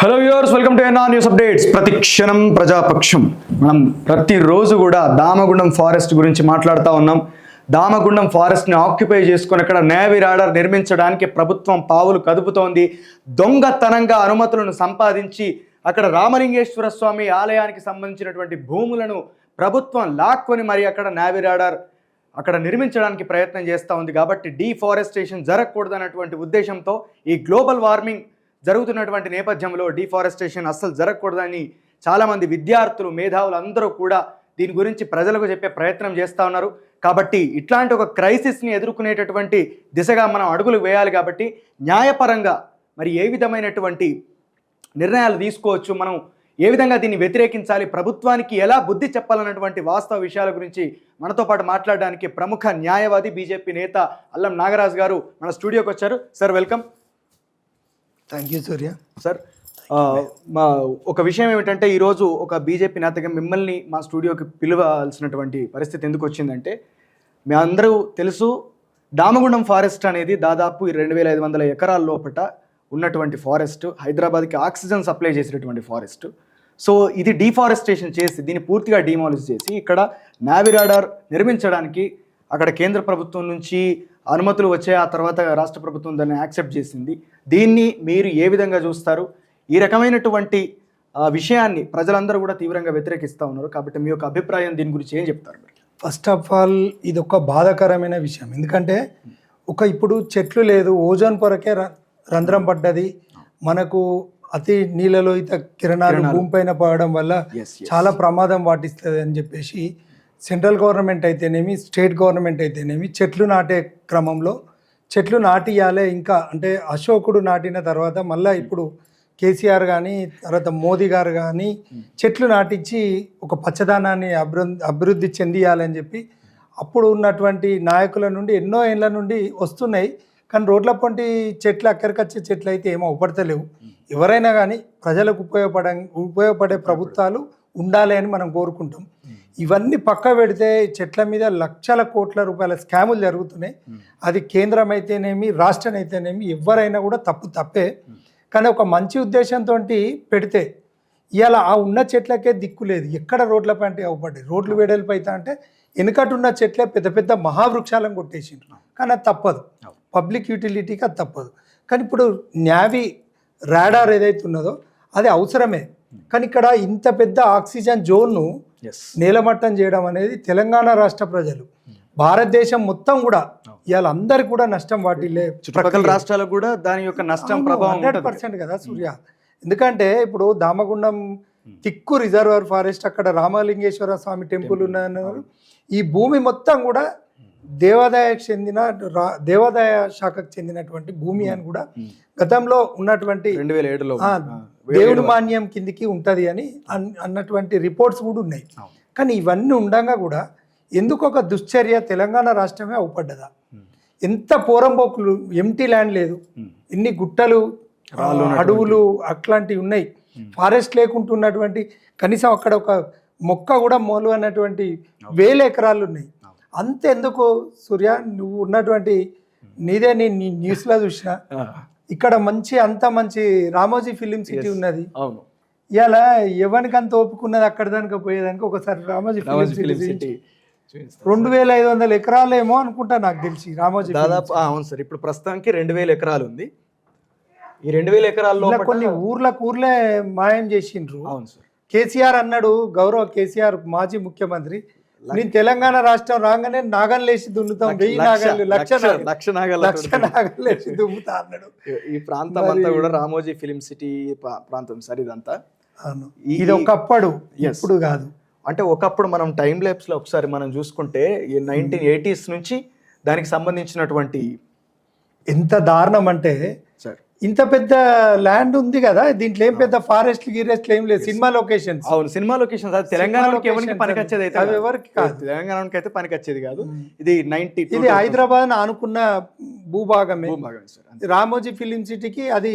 Hello viewers welcome to NR news updates ప్రతి క్షణం ప్రజాపక్షం. మనం ప్రతిరోజు కూడా దామగుండం ఫారెస్ట్ గురించి మాట్లాడుతూ ఉన్నాం. దామగుండం ఫారెస్ట్ని ఆక్యుపై చేసుకొని అక్కడ నేవీ రాడర్ నిర్మించడానికి ప్రభుత్వం పావులు కదుపుతోంది. దొంగతనంగా అనుమతులను సంపాదించి అక్కడ రామలింగేశ్వర స్వామి ఆలయానికి సంబంధించినటువంటి భూములను ప్రభుత్వం లాక్కొని మరి అక్కడ నేవీ రాడర్ అక్కడ నిర్మించడానికి ప్రయత్నం చేస్తూ ఉంది. కాబట్టి డీఫారెస్టేషన్ జరగకూడదన్నటువంటి ఉద్దేశంతో ఈ గ్లోబల్ వార్మింగ్ జరుగుతున్నటువంటి నేపథ్యంలో డిఫారెస్టేషన్ అస్సలు జరగకూడదని చాలామంది విద్యార్థులు మేధావులు అందరూ కూడా దీని గురించి ప్రజలకు చెప్పే ప్రయత్నం చేస్తూ ఉన్నారు. కాబట్టి ఇట్లాంటి ఒక క్రైసిస్ని ఎదుర్కొనేటటువంటి దిశగా మనం అడుగులు వేయాలి కాబట్టి న్యాయపరంగా మరి ఏ విధమైనటువంటి నిర్ణయాలు తీసుకోవచ్చు మనం ఏ విధంగా దీన్ని వ్యతిరేకించాలి ప్రభుత్వానికి ఎలా బుద్ధి చెప్పాలన్నటువంటి వాస్తవ విషయాల గురించి మనతో పాటు మాట్లాడడానికి ప్రముఖ న్యాయవాది బీజేపీ నేత అల్లం నాగరాజు గారు మన స్టూడియోకి వచ్చారు. Sir welcome. Thank you Surya sir మా ఒక విషయం ఏమిటంటే ఈరోజు ఒక బీజేపీ నేతగా మిమ్మల్ని మా స్టూడియోకి పిలవాల్సినటువంటి పరిస్థితి ఎందుకు వచ్చిందంటే మీ అందరూ తెలుసు దామగుండం ఫారెస్ట్ అనేది దాదాపు రెండు వేల ఐదు వందల ఎకరాల లోపల ఉన్నటువంటి ఫారెస్ట్ హైదరాబాద్కి ఆక్సిజన్ సప్లై చేసినటువంటి ఫారెస్ట్. సో ఇది డీఫారెస్టేషన్ చేసి దీన్ని పూర్తిగా డిమాలిజ్ చేసి ఇక్కడ నావీ రాడార్ నిర్మించడానికి అక్కడ కేంద్ర ప్రభుత్వం నుంచి అనుమతులు వచ్చాయి. ఆ తర్వాత రాష్ట్ర ప్రభుత్వం దాన్ని యాక్సెప్ట్ చేసింది. దీన్ని మీరు ఏ విధంగా చూస్తారు? ఈ రకమైనటువంటి విషయాన్ని ప్రజలందరూ కూడా తీవ్రంగా వ్యతిరేకిస్తూ ఉన్నారు. కాబట్టి మీ యొక్క అభిప్రాయం దీని గురించి ఏం చెప్తారు ఫస్ట్ ఆఫ్ ఆల్ ఇది ఒక బాధాకరమైన విషయం. ఎందుకంటే ఒక ఇప్పుడు చెట్లు లేదు ఓజోన్ పొరకే రంధ్రం పడ్డది. మనకు అతి నీళ్ళలోహిత కిరణాలు భూమిపైన పడడం వల్ల. చాలా ప్రమాదం వాటిస్తుంది అని చెప్పేసి సెంట్రల్ గవర్నమెంట్ అయితేనేమి స్టేట్ గవర్నమెంట్ అయితేనేమి చెట్లు నాటే క్రమంలో చెట్లు నాటియాలే ఇంకా అంటే అశోకుడు నాటిన తర్వాత మళ్ళీ ఇప్పుడు కేసీఆర్ కానీ తర్వాత మోదీ గారు కానీ చెట్లు నాటించి ఒక పచ్చదనాన్ని అభివృద్ధి అభివృద్ధి చెందియాలని చెప్పి అప్పుడు ఉన్నటువంటి నాయకుల నుండి ఎన్నో ఏళ్ళ నుండి వస్తున్నాయి. కానీ రోడ్ల పొంటి చెట్లు అక్కడికొచ్చే చెట్లు అయితే ఏమో ఉపడతలేవు ఎవరైనా కానీ ప్రజలకు ఉపయోగపడ ఉపయోగపడే ప్రభుత్వాలు ఉండాలి అని మనం కోరుకుంటాం. ఇవన్నీ పక్క పెడితే చెట్ల మీద లక్షల కోట్ల రూపాయల స్కాములు జరుగుతున్నాయి. అది కేంద్రం అయితేనేమి రాష్ట్రం అయితేనేమి ఎవరైనా కూడా తప్పు తప్పే. కానీ ఒక మంచి ఉద్దేశంతో పెడితే ఇవాళ ఆ ఉన్న చెట్లకే దిక్కు లేదు. ఎక్కడ రోడ్ల పంటే అవ్వబడ్డాయి? రోడ్లు వెడల్పు అవుతా అంటే వెనుకటున్న చెట్లే పెద్ద పెద్ద మహావృక్షాలను కొట్టేసిండ్రు. కానీ అది తప్పదు. పబ్లిక్ యూటిలిటీకి అది తప్పదు. కానీ ఇప్పుడు న్యావీ రాడార్ ఏదైతే ఉన్నదో అది అవసరమే. కానీ ఇక్కడ ఇంత పెద్ద ఆక్సిజన్ జోన్ను నేలమట్టం చేయడం అనేది తెలంగాణ రాష్ట్ర ప్రజలు భారతదేశం మొత్తం కూడా ఇవాళ అందరికి కూడా నష్టం వాటిల్లే చుట్టుపక్కల రాష్ట్రాలకు కూడా దాని యొక్క నష్టం ప్రభావం హండ్రెడ్ పర్సెంట్ కదా సూర్య. ఎందుకంటే ఇప్పుడు దామగుండం తిక్కు రిజర్వర్ ఫారెస్ట్ అక్కడ రామలింగేశ్వర స్వామి టెంపుల్ ఉన్నన్నారు ఈ భూమి మొత్తం కూడా దేవాదాయకు చెందిన రా- దేవాదాయ శాఖకు చెందినటువంటి భూమి అని కూడా గతంలో ఉన్నటువంటి రెండు వేల ఏడులో దేవుడి మాన్యం కిందికి ఉంటది అని అన్- అన్నటువంటి రిపోర్ట్స్ కూడా ఉన్నాయి. కానీ ఇవన్నీ ఉండగా కూడా ఎందుకు ఒక దుశ్చర్య తెలంగాణ రాష్ట్రమే అవుపడ్డదా? ఎంత పోరంబోకులు ఎంటీ ల్యాండ్ లేదు. ఇన్ని గుట్టలు అడవులు అట్లాంటివి ఉన్నాయి. ఫారెస్ట్ లేకుంటున్నటువంటి కనీసం అక్కడ ఒక మొక్క కూడా మొలు అన్నటువంటి వేల ఎకరాలు ఉన్నాయి. అంత ఎందుకు సూర్య? నువ్వు ఉన్నటువంటి నీదే నీ నీ న్యూస్లో చూసిన. ఇక్కడ మంచి అంత మంచి రామోజీ ఫిలిం సిటీ ఉన్నది. అవును. ఇలా ఎవరికి అంత ఓపుకున్నది అక్కడ దానికి పోయేదానికి ఒకసారి రామోజీ ఫిలిం సిటీ రెండు వేల ఐదు వందల ఎకరాలేమో అనుకుంటా నాకు తెలిసి రామోజీ దాదాపు అవును సార్. ఇప్పుడు ప్రస్తుతానికి రెండు వేల ఎకరాలు ఉంది. ఈ రెండు వేల ఎకరాల్లో కొన్ని ఊర్లకు ఊర్లే మాయం చేసిండ్రు. అవును సార్. కేసీఆర్ అన్నాడు గౌరవ కేసీఆర్ మాజీ ముఖ్యమంత్రి నేను తెలంగాణ రాష్ట్రం రాగానే నాగం లేచి దున్నుతాం వెయ్యి నాగలు లక్ష లక్ష నాగలు- లక్ష నాగాల లక్ష నాగం లేచి దుమ్ముతా అన్నాడు. ఈ ప్రాంతం అంతా కూడా రామోజీ ఫిలిం సిటీ ప్రా- ప్రాంతం సార్ ఇదంతా. ఇది ఒకప్పుడు. ఇప్పుడు కాదు. అంటే ఒకప్పుడు మనం టైం ల్యాబ్స్లో ఒకసారి మనం చూసుకుంటే ఈ నైన్టీన్ ఎయిటీస్ నుంచి దానికి సంబంధించినటువంటి ఎంత దారుణం అంటే ఇంత పెద్ద ల్యాండ్ ఉంది కదా దీంట్లో ఏం పెద్ద ఫారెస్ట్ గీరెస్ట్లు ఏం లేదు సినిమా లొకేషన్స్. అవును సినిమా లొకేషన్ అది తెలంగాణకి ఎవరికి పనికొచ్చేది అయితే అవి. ఎవరికి కాదు. తెలంగాణకి అయితే పనికొచ్చేది కాదు. ఇది నైన్టీ ఇది హైదరాబాద్ ఆనుకున్న భూభాగమే. రామోజీ ఫిలిం సిటీకి అది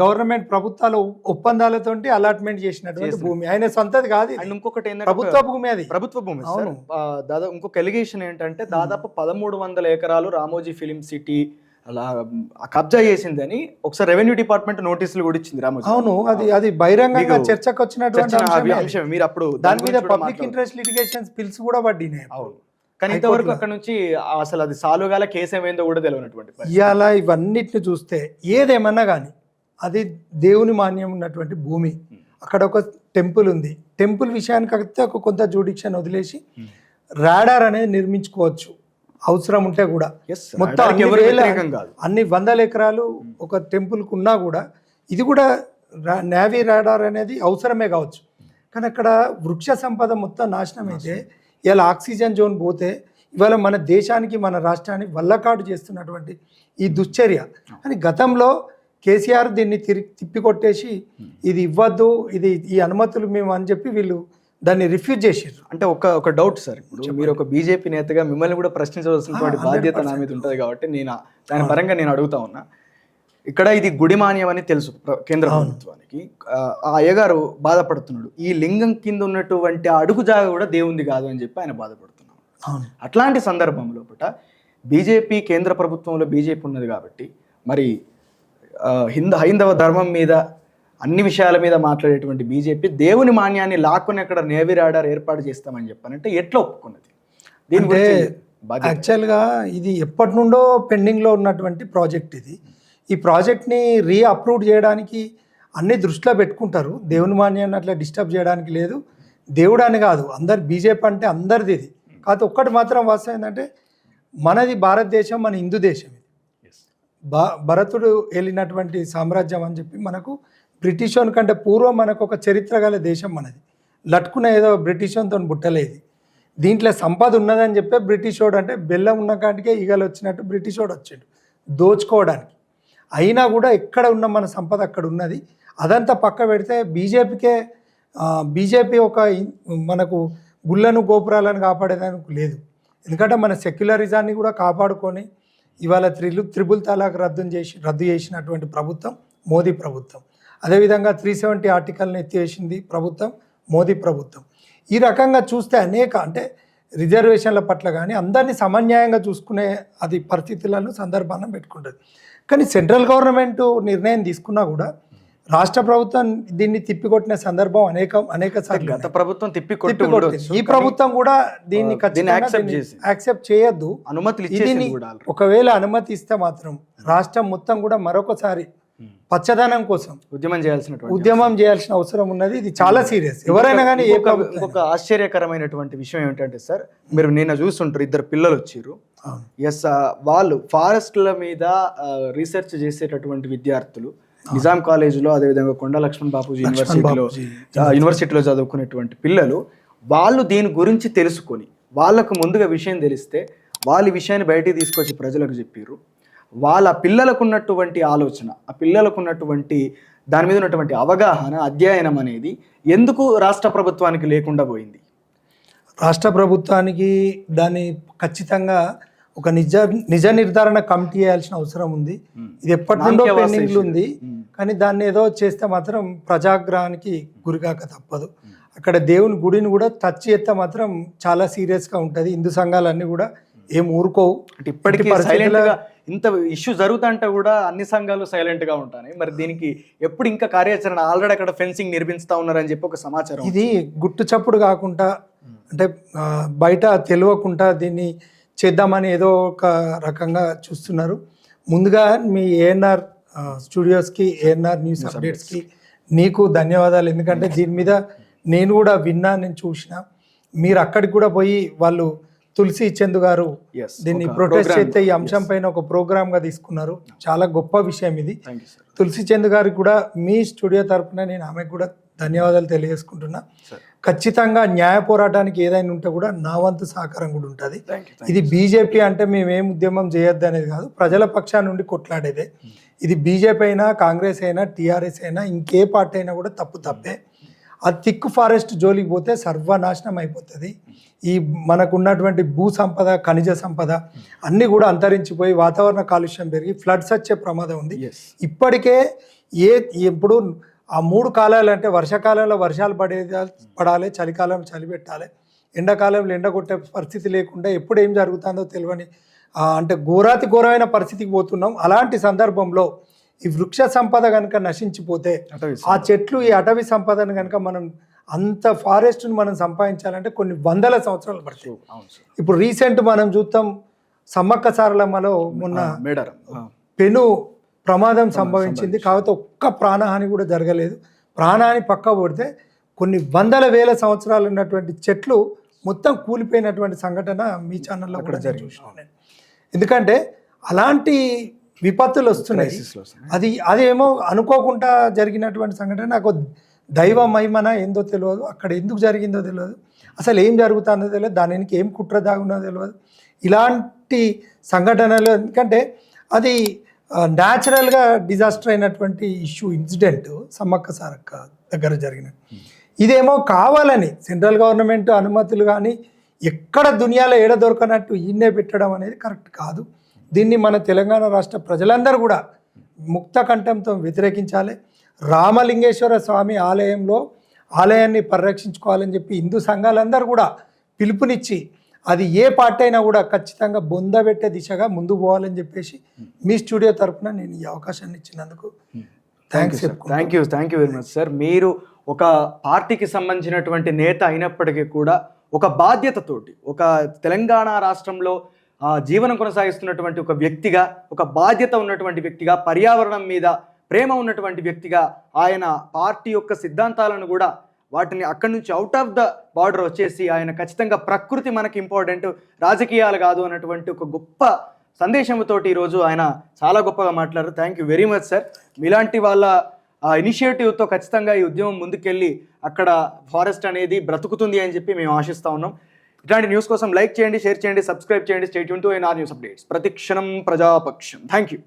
గవర్నమెంట్ ప్రభుత్వాల ఒప్పందాలతోటి అలాట్మెంట్ చేసినటువంటి భూమి. ఆయన సొంతది కాదు. అండ్ ఇంకొకటి ఏంటంటే ప్రభుత్వ భూమి అది. ప్రభుత్వ భూమి అవును. దాదాపు ఇంకొక ఎలిగేషన్ ఏంటంటే దాదాపు పదమూడు వందల ఎకరాలు రామోజీ ఫిలిం సిటీ అలా కబ్జా చేసిందని ఒకసారి రెవెన్యూ డిపార్ట్మెంట్ నోటీసులు కూడా ఇచ్చింది రామోజీ. అవును అది అది బహిరంగంగా చర్చకు వచ్చినటువంటి. అంశం మీరు అప్పుడు దాని మీద పబ్లిక్. ఇంట్రెస్ట్ లిటిగేషన్స్ పిల్స్ కూడా పడినాయి అవును. కానీ ఇంతవరకు అక్కడ నుంచి అసలు అది సాల్వ్ కాల కేసు ఏమైందో కూడా తెలియనటువంటి. ఇవాళ ఇవన్నిటిని చూస్తే ఏదేమన్నా కానీ అది దేవుని మాన్యం ఉన్నటువంటి భూమి. అక్కడ ఒక టెంపుల్ ఉంది. టెంపుల్ విషయానికి అయితే ఒక కొంత జూడిక్షన్ వదిలేసి రాడార్ అనేది నిర్మించుకోవచ్చు. అవసరం ఉంటే కూడా. మొత్తం అన్ని ఎవరు వేల వ్యతిరేకం కాదు. అన్ని వందల ఎకరాలు ఒక టెంపుల్కి ఉన్నా కూడా ఇది కూడా నేవీ రాడార్ అనేది అవసరమే కావచ్చు. కానీ అక్కడ వృక్ష సంపద మొత్తం నాశనం అయితే ఇలా ఆక్సిజన్ జోన్ పోతే ఇవాళ మన దేశానికి మన రాష్ట్రాన్ని వల్లకాడు చేస్తున్నటువంటి ఈ దుశ్చర్య. అని గతంలో కేసీఆర్ దీన్ని తిరిగి తిప్పికొట్టేసి ఇది ఇవ్వద్దు ఇది ఈ అనుమతులు మేము అని చెప్పి వీళ్ళు దాన్ని రిఫ్యూజ్ చేసారు అంటే ఒక ఒక డౌట్ సార్ ఇప్పుడు మీరు ఒక బీజేపీ నేతగా మిమ్మల్ని కూడా ప్రశ్నించవలసినటువంటి బాధ్యత నా మీద ఉంటుంది కాబట్టి నేను దాని పరంగా నేను అడుగుతా ఉన్నా. ఇక్కడ ఇది గుడిమాన్యం అని తెలుసు కేంద్ర ప్రభుత్వానికి. ఆ అయ్యగారు బాధపడుతున్నాడు. ఈ లింగం కింద ఉన్నటువంటి ఆ అడుగు జాగా కూడా దేవుంది కాదు అని చెప్పి ఆయన బాధపడుతున్నాడు. అట్లాంటి సందర్భంలో పుట బీజేపీ కేంద్ర ప్రభుత్వంలో బీజేపీ ఉన్నది కాబట్టి మరి హింద హైందవ ధర్మం మీద అన్ని విషయాల మీద మాట్లాడేటువంటి బీజేపీ దేవుని మాన్యాన్ని లాక్కుని అక్కడ నేవీ రాడార్ ఏర్పాటు చేస్తామని చెప్పానంటే ఎట్లా ఒప్పుకున్నది? దీని గురించి. యాక్చువల్గా ఇది ఎప్పటి నుండో పెండింగ్లో ఉన్నటువంటి ప్రాజెక్ట్ ఇది. ఈ ప్రాజెక్ట్ని రీ అప్రూవ్ చేయడానికి అన్ని దృష్టిలో పెట్టుకుంటారు. దేవుని మాన్యాన్ని అట్లా డిస్టర్బ్ చేయడానికి లేదు. దేవుడు అని కాదు అందరు బీజేపీ అంటే అందరిది ఇది. కాకపోతే ఒక్కటి మాత్రం వాస్తవం ఏంటంటే మనది భారతదేశం మన హిందూ దేశం ఇది. భరతుడు వెళ్ళినటువంటి సామ్రాజ్యం అని చెప్పి మనకు బ్రిటిష్ వాని కంటే పూర్వం మనకు ఒక చరిత్ర గల దేశం మనది. లట్కున ఏదో బ్రిటిష్ వానితో బుట్టలేదు. దీంట్లో సంపద ఉన్నదని చెప్పే బ్రిటిష్ వాడు అంటే బెల్లం ఉన్న కాటికే ఈగలు వచ్చినట్టు బ్రిటిష్ వాడు వచ్చాడు దోచుకోవడానికి. అయినా కూడా ఎక్కడ ఉన్న మన సంపద అక్కడ ఉన్నది. అదంతా పక్క పెడితే బీజేపీకే బీజేపీ ఒక మనకు గుళ్ళను గోపురాలను కాపాడేదానికి లేదు. ఎందుకంటే మన సెక్యులరిజాన్ని కూడా కాపాడుకొని ఇవాళ త్రిలు త్రిబుల్ తలాక్ రద్దు చేసి రద్దు చేసినటువంటి ప్రభుత్వం మోదీ ప్రభుత్వం. అదేవిధంగా త్రీ సెవెంటీ ఆర్టికల్ని ఎత్తివేసింది ప్రభుత్వం మోదీ ప్రభుత్వం ఈ రకంగా చూస్తే అనేక అంటే రిజర్వేషన్ల పట్ల కానీ అందరినీ సమన్యాయంగా చూసుకునే అది పరిస్థితులను సందర్భాన్ని పెట్టుకుంటుంది కానీ సెంట్రల్ గవర్నమెంట్ నిర్ణయం తీసుకున్నా కూడా రాష్ట్ర ప్రభుత్వం దీన్ని తిప్పికొట్టిన సందర్భం అనేక అనేక సార్లు గత ప్రభుత్వం తిప్పి కొట్టి తిప్పికొట్టింది ఉండొచ్చు. ఈ ప్రభుత్వం కూడా దీన్ని. యాక్సెప్ట్ చేయొద్దు already. ఒకవేళ అనుమతి ఇస్తే మాత్రం రాష్ట్రం మొత్తం కూడా మరొకసారి పచ్చదనం కోసం ఉద్యమం చేయాల్సినటువంటి ఉద్యమం చేయాల్సిన అవసరం ఉన్నది. ఇది చాలా సీరియస్ ఎవరైనా కానీ ఏ ఇంకొక ఆశ్చర్యకరమైనటువంటి విషయం ఏమిటంటే సార్ మీరు నిన్న చూస్తుంటారు ఇద్దరు పిల్లలు వచ్చిర్రు అవును. ఎస్ వాళ్ళు ఫారెస్ట్ల మీద రీసెర్చ్ చేసేటటువంటి విద్యార్థులు నిజాం కాలేజీలో అదేవిధంగా కొండ లక్ష్మణ్ బాపూజీ యూనివర్సిటీలో యూనివర్సిటీలో. చదువుకునేటువంటి పిల్లలు వాళ్ళు దీని గురించి తెలుసుకొని వాళ్ళకు ముందుగా విషయం తెలిస్తే వాళ్ళ విషయాన్ని బయటికి తీసుకొచ్చి ప్రజలకు చెప్పారు వాళ్ళ పిల్లలకు ఉన్నటువంటి ఆలోచన ఆ పిల్లలకు ఉన్నటువంటి దాని మీద ఉన్నటువంటి అవగాహన అధ్యయనం అనేది ఎందుకు రాష్ట్ర ప్రభుత్వానికి లేకుండా పోయింది? రాష్ట్ర ప్రభుత్వానికి దాన్ని ఖచ్చితంగా ఒక నిజ నిజ నిర్ధారణ కమిటీ వేయాల్సిన అవసరం ఉంది. ఇది ఎప్పటి నుండో పెండింగ్లు. ఉంది. కానీ దాన్ని ఏదో చేస్తే మాత్రం ప్రజాగ్రహానికి గురికాక తప్పదు. అక్కడ దేవుని గుడిని కూడా టచ్ చేస్తే మాత్రం చాలా సీరియస్గా ఉంటుంది. హిందూ సంఘాలన్నీ కూడా ఏం ఊరుకోవు. అంటే ఇప్పటికీ ఇట్టి పరిస్థితుల్లో- సైలెంట్గా ఇంత ఇష్యూ జరుగుతుంటే కూడా అన్ని సంఘాలు సైలెంట్గా ఉంటాయి. మరి దీనికి ఎప్పుడు ఇంకా కార్యాచరణ ఆల్రెడీ అక్కడ ఫెన్సింగ్ నిర్మిస్తా ఉన్నారని చెప్పి ఒక సమాచారం ఇది గుట్టు చప్పుడు కాకుండా అంటే బయట తెలియకుండా దీన్ని చేద్దామని ఏదో ఒక రకంగా చూస్తున్నారు. ముందుగా మీ ఏఎన్ఆర్ స్టూడియోస్కి ఏఎన్ఆర్ న్యూస్ అప్డేట్స్కి నీకు ధన్యవాదాలు. ఎందుకంటే దీని మీద నేను కూడా విన్నా నేను చూసిన. మీరు అక్కడికి కూడా పోయి వాళ్ళు తులసి చందు గారు దీన్ని ప్రొటెస్ట్ చేస్తే ఈ అంశం పైన ఒక program గా తీసుకున్నారు. చాలా గొప్ప విషయం ఇది. తులసి చంద్ గారికి కూడా మీ స్టూడియో తరపున నేను ఆమెకు కూడా ధన్యవాదాలు తెలియజేసుకుంటున్నా. ఖచ్చితంగా న్యాయ పోరాటానికి ఏదైనా ఉంటే కూడా నా వంతు సహకారం కూడా ఉంటుంది. ఇది బీజేపీ అంటే మేమేం ఉద్యమం చేయొద్దు అనేది కాదు. ప్రజల పక్షాన నుండి కొట్లాడేదే. ఇది బీజేపీ అయినా కాంగ్రెస్ అయినా టీఆర్ఎస్ అయినా ఇంకే పార్టీ అయినా కూడా తప్పు తప్పే. ఆ థిక్ ఫారెస్ట్ జోలికి పోతే సర్వనాశనం అయిపోతుంది. ఈ మనకు ఉన్నటువంటి భూ సంపద ఖనిజ సంపద అన్నీ కూడా అంతరించిపోయి వాతావరణ కాలుష్యం పెరిగి ఫ్లడ్స్ వచ్చే ప్రమాదం ఉంది. ఇప్పటికే ఏ ఇప్పుడు ఆ మూడు కాలాలు అంటే వర్షాకాలంలో వర్షాలు పడేది పడాలి చలికాలం చలి పెట్టాలి ఎండాకాలంలో ఎండ కొట్టే పరిస్థితి లేకుండా ఎప్పుడు ఏం జరుగుతుందో తెలియని అంటే ఘోరాతి ఘోరమైన పరిస్థితికి పోతున్నాం. అలాంటి సందర్భంలో ఈ వృక్ష సంపద కనుక నశించిపోతే ఆ చెట్లు ఈ అటవీ సంపదను కనుక మనం అంత ఫారెస్ట్ను మనం సంపాదించాలంటే కొన్ని వందల సంవత్సరాలు పడుతుంది. ఇప్పుడు రీసెంట్ మనం చూస్తాం సమ్మక్క సారలమ్మలో మొన్న. పెను ప్రమాదం సంభవించింది. కాకపోతే ఒక్క ప్రాణహాని కూడా జరగలేదు. ప్రాణహాని పక్క పడితే కొన్ని వందల వేల సంవత్సరాలు ఉన్నటువంటి చెట్లు మొత్తం కూలిపోయినటువంటి సంఘటన మీ ఛానల్లో కూడా నేను. ఎందుకంటే అలాంటి విపత్తులు వస్తున్నాయి. అది అదేమో అనుకోకుండా జరిగినటువంటి సంఘటన నాకు దైవ మహిమన ఏందో తెలియదు అక్కడ ఎందుకు జరిగిందో తెలియదు. అసలు ఏం జరుగుతుందో తెలియదు దాని వెనక ఏం కుట్ర దాగున్నదో తెలియదు. ఇలాంటి సంఘటనలు ఎందుకంటే అది న్యాచురల్గా డిజాస్టర్ అయినటువంటి ఇష్యూ ఇన్సిడెంట్ సమ్మక్క సారక్క దగ్గర జరిగిన. ఇదేమో కావాలని సెంట్రల్ గవర్నమెంట్ అనుమతులు కానీ ఎక్కడ దునియాలో ఏడ దొరకనట్టు ఈయనే పెట్టడం అనేది కరెక్ట్ కాదు. దీన్ని మన తెలంగాణ రాష్ట్ర ప్రజలందరూ కూడా ముక్త కంఠంతో వ్యతిరేకించాలి. రామలింగేశ్వర స్వామి ఆలయంలో ఆలయాన్ని పరిరక్షించుకోవాలని చెప్పి హిందూ సంఘాలందరూ కూడా పిలుపునిచ్చి అది ఏ పార్టీ అయినా కూడా ఖచ్చితంగా బొందబెట్టే దిశగా ముందు పోవాలని చెప్పేసి మీ స్టూడియో తరపున నేను ఈ అవకాశాన్ని ఇచ్చినందుకు thanks thank you thank you very much sir మీరు ఒక పార్టీకి సంబంధించినటువంటి నేత అయినప్పటికీ కూడా ఒక బాధ్యతతోటి ఒక తెలంగాణ రాష్ట్రంలో జీవనం కొనసాగిస్తున్నటువంటి ఒక వ్యక్తిగా ఒక బాధ్యత ఉన్నటువంటి వ్యక్తిగా పర్యావరణం మీద ప్రేమ ఉన్నటువంటి వ్యక్తిగా ఆయన పార్టీ యొక్క సిద్ధాంతాలను కూడా వాటిని అక్కడి నుంచి అవుట్ ఆఫ్ ద బార్డర్ వచ్చేసి ఆయన ఖచ్చితంగా ప్రకృతి మనకి ఇంపార్టెంట్ రాజకీయాలు కాదు అన్నటువంటి ఒక గొప్ప సందేశంతోటి ఈరోజు ఆయన చాలా గొప్పగా మాట్లాడారు. Thank you very much sir మీలాంటి వాళ్ళ ఇనిషియేటివ్తో ఖచ్చితంగా ఈ ఉద్యమం ముందుకెళ్ళి అక్కడ ఫారెస్ట్ అనేది బ్రతుకుతుంది అని చెప్పి మేము ఆశిస్తూ ఉన్నాం. ఇట్లాంటి న్యూస్ కోసం లైక్ చేయండి షేర్ చేయండి సబ్స్క్రైబ్ చేయండి. State Yoon to NR news updates ప్రతిక్షణం ప్రజాపక్షం. Thank you